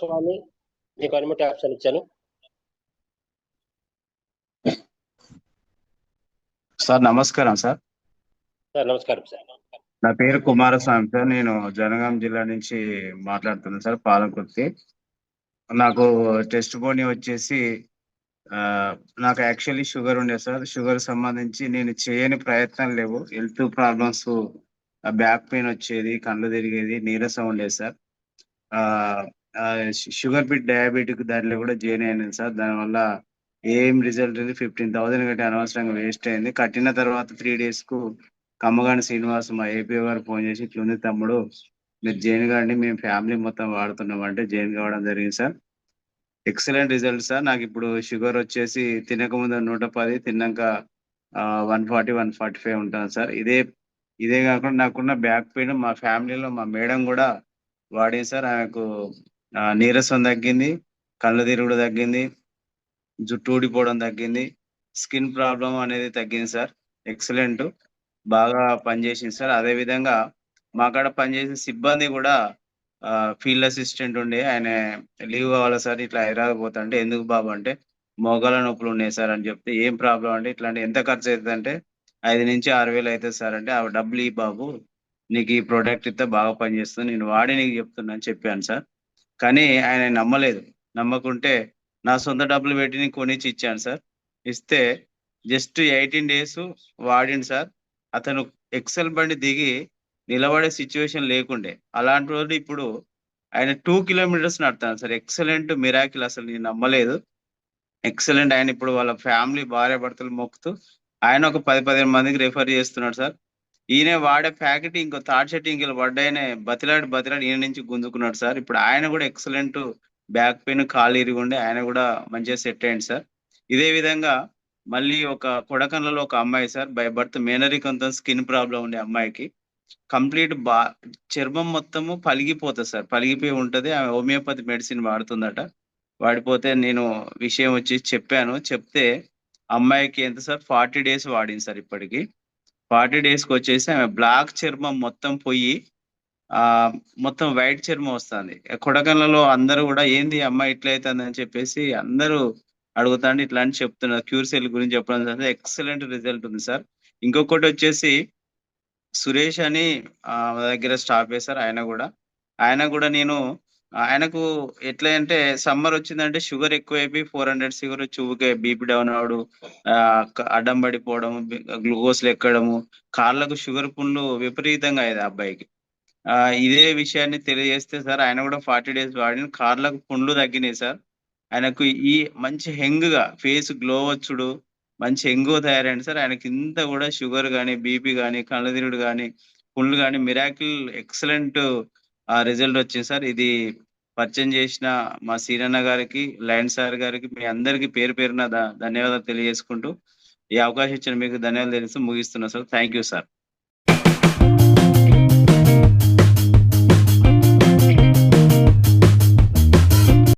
స్వామి మీకు అనుమతి ఆప్షన్ ఇచ్చాను. సార్ నమస్కారం సార్. సార్ నమస్కారం సార్. నా పేరు కుమారస్వామి సార్. నేను జనగాం జిల్లా నుంచి మాట్లాడుతున్నాను సార్ పాలకుర్తి. నాకు టెస్ట్ బోని వచ్చేసి నాకు యాక్చువల్లీ షుగర్ ఉండే సార్. షుగర్ సంబంధించి నేను చేయని ప్రయత్నం లేవు. హెల్త్ ప్రాబ్లమ్స్ బ్యాక్ పెయిన్ వచ్చేది కళ్ళు తిరిగేది నీరసం ఉండేది సార్. షుగర్ బిట్ డయాబెటిక్ దాంట్లో కూడా జాయిన్ అయింది సార్. దానివల్ల ఏం రిజల్ట్ ఉంది ఫిఫ్టీన్ థౌసండ్ కట్టి అనవసరంగా వేస్ట్ అయింది. కట్టిన తర్వాత త్రీ డేస్కు కమ్మగాని శ్రీనివాస్ మా ఏపీ గారు ఫోన్ చేసి ఇట్లుంది తమ్ముడు మీరు జైన్ గారిని మేము ఫ్యామిలీ మొత్తం వాడుతున్నాం అంటే జైన్ కావడం జరిగింది సార్. Excellent result sir. నాకు ఇప్పుడు షుగర్ వచ్చేసి తినక ముందు నూట పది తిన్నాక one forty one forty five ఉంటాను సార్. ఇదే ఇదే కాకుండా నాకున్న బ్యాక్ పెయిన్ మా ఫ్యామిలీలో మా మేడం కూడా వాడింది సార్. ఆమెకు నీరసం తగ్గింది కళ్ళు తిరుగుడు తగ్గింది జుట్టు ఊడిపోవడం తగ్గింది స్కిన్ ప్రాబ్లం అనేది తగ్గింది సార్. ఎక్సలెంట్. బాగా పనిచేసింది సార్. అదే విధంగా మా కాడ పనిచేసిన సిబ్బంది కూడా ఫీల్డ్ అసిస్టెంట్ ఉండే. ఆయన లీవ్ కావాలి సార్? ఇట్లా హైదరాబాద్ పోతా అంటే ఎందుకు బాబు అంటే మోకాల నొప్పులు ఉన్నాయి సార్ అని చెప్తే ఏం ప్రాబ్లం అంటే ఇట్లాంటి ఎంత ఖర్చు అవుతుంది అంటే ఐదు నుంచి ఆరు వేలు అవుతుంది సార్ అంటే ఆ డబ్బులు ఈ బాబు. నీకు ఈ ప్రోడక్ట్ ఇస్తే బాగా పనిచేస్తుంది. నేను వాడి నీకు చెప్తున్నాను చెప్పాను సార్. కానీ ఆయన నమ్మలేదు. నమ్మకుంటే నా సొంత డబ్బులు పెట్టి నేను కొనిచ్చి ఇచ్చాను సార్. ఇస్తే జస్ట్ ఎయిటీన్ డేస్ వాడిండు సార్. అతను ఎక్సెల్ బండి దిగి నిలబడే సిచ్యువేషన్ లేకుండే. అలాంటి రోజు ఇప్పుడు ఆయన టూ కిలోమీటర్స్ నడతాను సార్. ఎక్సలెంట్ మిరాకిల్ అసలు నేను నమ్మలేదు. ఎక్సలెంట్ ఆయన ఇప్పుడు వాళ్ళ ఫ్యామిలీ భార్య భర్తలు మొక్కుతూ ఆయన ఒక పది పదిహేను మందికి రిఫర్ చేస్తున్నాడు సార్. ఈయన వాడే ప్యాకెట్ ఇంకో థర్డ్ షర్ట్ ఇంకెళ్ళి పడ్డాయనే బతిలాడి బతిలాడి ఈయన నుంచి గుంజుకున్నాడు సార్. ఇప్పుడు ఆయన కూడా ఎక్సలెంట్ బ్యాక్ పెయిన్ కాలు ఇరిగి ఆయన కూడా మంచిగా సెట్ అయ్యింది సార్. ఇదే విధంగా మళ్ళీ ఒక కొడకన్లలో ఒక అమ్మాయి సార్ బై బర్త్ మేనరీ కొంత స్కిన్ ప్రాబ్లం ఉండే అమ్మాయికి. కంప్లీట్ బా చర్మం మొత్తము పలిగిపోతుంది సార్. పలిగిపోయి ఉంటుంది. ఆమె హోమియోపతి మెడిసిన్ వాడుతుందట. వాడిపోతే నేను విషయం వచ్చి చెప్పాను. చెప్తే అమ్మాయికి ఎంత సార్? ఫార్టీ డేస్ వాడింది సార్ ఇప్పటికి. ఫార్టీ డేస్కి వచ్చేసి ఆమె బ్లాక్ చర్మం మొత్తం పోయి ఆ మొత్తం వైట్ చర్మం వస్తుంది. కొడకన్లలో అందరూ కూడా ఏంది అమ్మ అమ్మాయి ఇట్లా అవుతుంది అని చెప్పేసి అందరూ అడుగుతాండి ఇట్లా అని చెప్తున్నారు. క్యూర్ సెల్ గురించి చెప్పడం జరిగింది. ఎక్సలెంట్ రిజల్ట్ ఉంది సార్. ఇంకొకటి వచ్చేసి సురేష్ అని మా దగ్గర స్టాప్ చేశారు. ఆయన కూడా. ఆయన కూడా నేను ఆయనకు ఎట్లా అంటే సమ్మర్ వచ్చిందంటే షుగర్ ఎక్కువైపోయి ఫోర్ హండ్రెడ్ షుగర్ వచ్చి బీపీ డౌన్ అవడు ఆ, అడ్డం పడిపోవడం గ్లూకోజ్లు ఎక్కడము కార్లకు షుగర్ పుండ్లు విపరీతంగా అయ్యేది ఆ అబ్బాయికి. ఆ, ఇదే విషయాన్ని తెలియజేస్తే సార్ ఆయన కూడా ఫార్టీ డేస్ వాడిన కార్లకు పుండ్లు తగ్గినాయి సార్. ఆయనకు ఈ మంచి హెంగ్గా ఫేస్ గ్లో వచ్చుడు మంచి హెంగు తయారైంది సార్. ఆయనకి ఇంత కూడా షుగర్ కానీ బీపీ కానీ కళ్ళదిరుడు కానీ పుండ్లు కానీ మిరాకిల్ ఎక్సలెంట్ ఆ రిజల్ట్ వచ్చింది సార్. ఇది పరిచయం చేసిన మా సీరన్న గారికి లయన్ సార్ గారికి మీ అందరికి పేరు పేరున ధన్యవాదాలు తెలియజేసుకుంటూ ఈ అవకాశం ఇచ్చిన మీకు ధన్యవాదాలు తెలుస్తూ ముగిస్తున్నా సార్. Thank you sir.